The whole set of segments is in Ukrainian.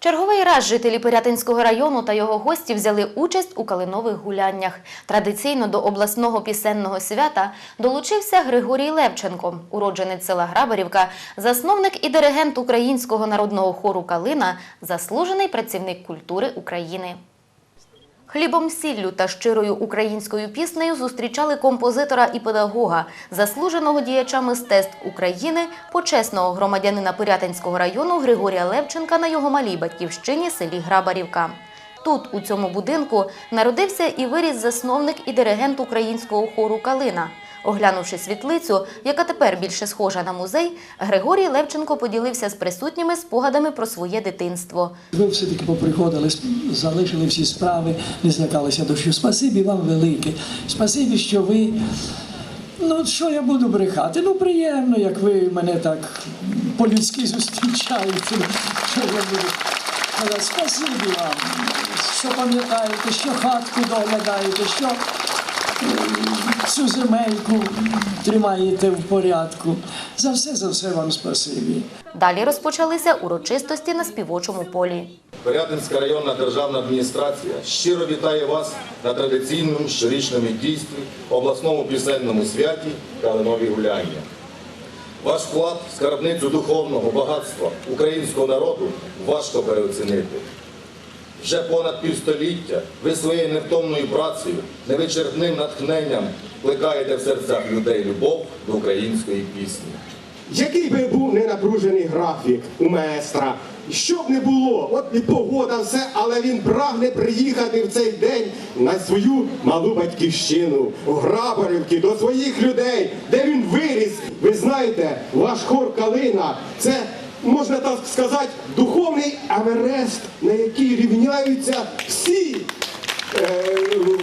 Черговий раз жителі Пирятинського району та його гості взяли участь у калинових гуляннях. Традиційно до обласного пісенного свята долучився Григорій Левченко, уродженець села Грабарівка, засновник і диригент українського народного хору Калина, заслужений працівник культури України. Хлібом сіллю та щирою українською піснею зустрічали композитора і педагога, заслуженого діяча мистецтв України, почесного громадянина Пирятинського району Григорія Левченка на його малій батьківщині селі Грабарівка. Тут, у цьому будинку, народився і виріс засновник і диригент українського хору Калина. Оглянувши світлицю, яка тепер більше схожа на музей, Григорій Левченко поділився з присутніми спогадами про своє дитинство. Ви все-таки поприходили, сп- залишили всі справи, не злякалися дощу. Спасибі вам велике. Спасибі, що ви. Ну, що я буду брехати? Ну, приємно, як ви мене так по-людськи зустрічаєте. Що я буду? Спасибі вам, що пам'ятаєте, що хатку доглядаєте, що цю земельку тримаєте в порядку. За все, за все вам спасибі. Далі розпочалися урочистості на співочому полі. Порядинська районна державна адміністрація щиро вітає вас на традиційному щорічному дійстві обласному пісенному святі Калинові гуляння. Ваш вклад в скарбницю духовного багатства українського народу важко переоцінити. Вже понад півстоліття ви своєю невтомною працею, невичерпним натхненням плекаєте в серцях людей любов до української пісні. Який би був ненапружений графік у маестра, що б не було, от і погода, все, але він прагне приїхати в цей день на свою малу батьківщину, в Грабарівки, до своїх людей, де він виріс. Ви знаєте, ваш хор Калина це. Можна так сказати, духовний аверест, на який рівняються всі е,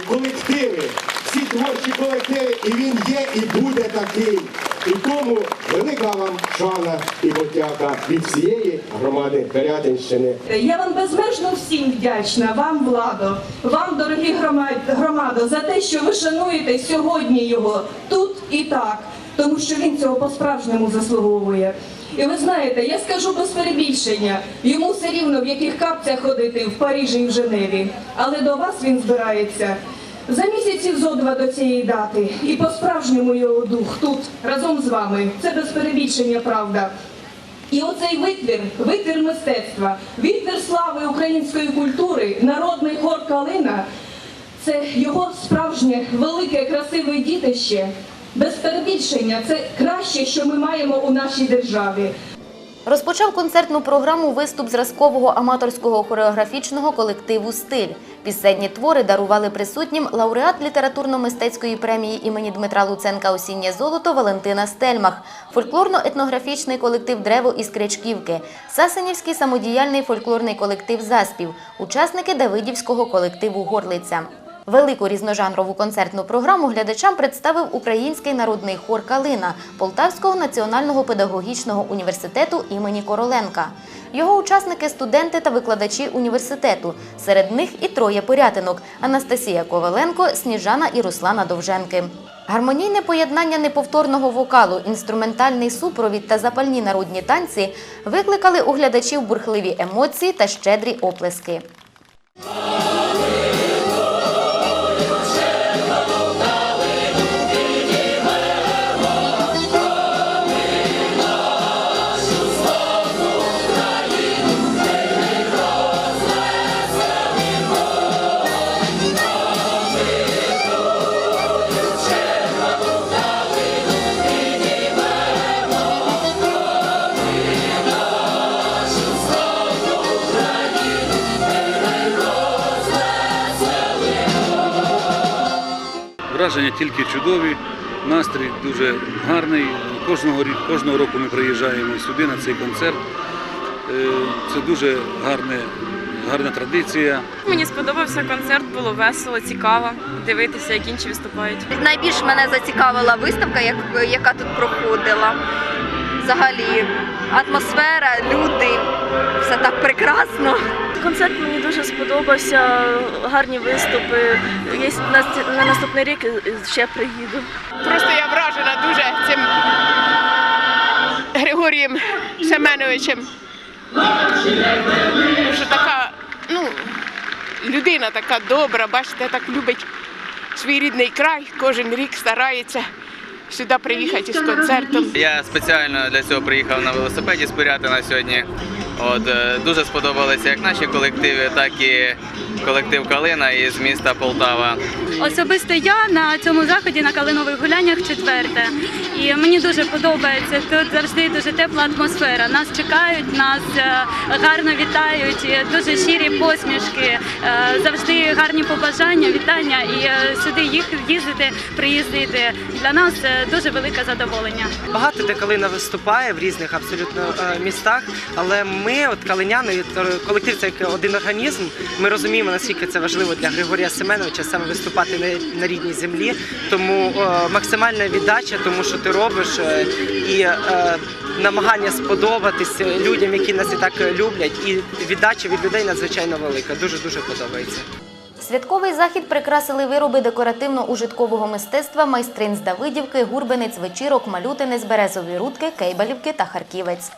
колективи, всі творчі колективи, і він є і буде такий. І тому велика вам шана і подяка від всієї громади Пирятинщини. Я вам безмежно всім вдячна, вам, владо, вам, дорогі громад- громадо, за те, що ви шануєте сьогодні його тут і так, тому що він цього по-справжньому заслуговує. І ви знаєте, я скажу без перебільшення, йому все рівно в яких капцях ходити в Парижі і в Женеві, але до вас він збирається. За місяців зо два до цієї дати, і по-справжньому його дух тут разом з вами. Це без перебільшення правда. І оцей витвір, витвір мистецтва, витвір слави української культури, народний хор Калина це його справжнє велике красиве дітище. Без перебільшення це краще, що ми маємо у нашій державі. Розпочав концертну програму виступ зразкового аматорського хореографічного колективу Стиль. Пісенні твори дарували присутнім лауреат літературно-мистецької премії імені Дмитра Луценка Осіннє золото Валентина Стельмах, фольклорно-етнографічний колектив Древо із Кричківки, Сасенівський самодіяльний фольклорний колектив Заспів, учасники Давидівського колективу Горлиця. Велику різножанрову концертну програму глядачам представив український народний хор Калина Полтавського національного педагогічного університету імені Короленка. Його учасники студенти та викладачі університету. Серед них і троє порятинок Анастасія Коваленко, Сніжана і Руслана Довженки. Гармонійне поєднання неповторного вокалу, інструментальний супровід та запальні народні танці викликали у глядачів бурхливі емоції та щедрі оплески. Враження тільки чудові, настрій дуже гарний. Кожного, кожного року ми приїжджаємо сюди на цей концерт. Е, Це дуже гарне, гарна традиція. Мені сподобався концерт, було весело, цікаво дивитися, як інші виступають. Найбільш мене зацікавила виставка, яка тут проходила. Взагалі, атмосфера, люди, все так прекрасно. Концерт мені дуже сподобався, гарні виступи. Є на, на наступний рік ще приїду. Просто я вражена дуже цим Григорієм Семеновичем. Що так людина така добра, бачите, так любить свій рідний край, кожен рік старається сюди приїхати з концертом. Я спеціально для цього приїхав на велосипеді з Пирятина сьогодні. От е, дуже сподобалися як наші колективи, так і колектив Калина із міста Полтава. Особисто я на цьому заході на калинових гуляннях четверте. І мені дуже подобається. Тут завжди дуже тепла атмосфера. Нас чекають, нас е, гарно вітають, дуже щирі посмішки, е, завжди гарні побажання, вітання. І сюди їх їздити, приїздити для нас дуже велике задоволення. Багато де калина виступає в різних абсолютно містах, але ми, от калиняни, колектив це як один організм. Ми розуміємо, наскільки це важливо для Григорія Семеновича саме виступати на, на рідній землі. Тому е, максимальна віддача, тому що ти робиш, е, і е, намагання сподобатись людям, які нас і так люблять, і віддача від людей надзвичайно велика. Дуже дуже подобається. Святковий захід прикрасили вироби декоративно-ужиткового мистецтва майстрин з Давидівки, гурбенець, вечірок, малютини з березової рудки, кейбалівки та харківець.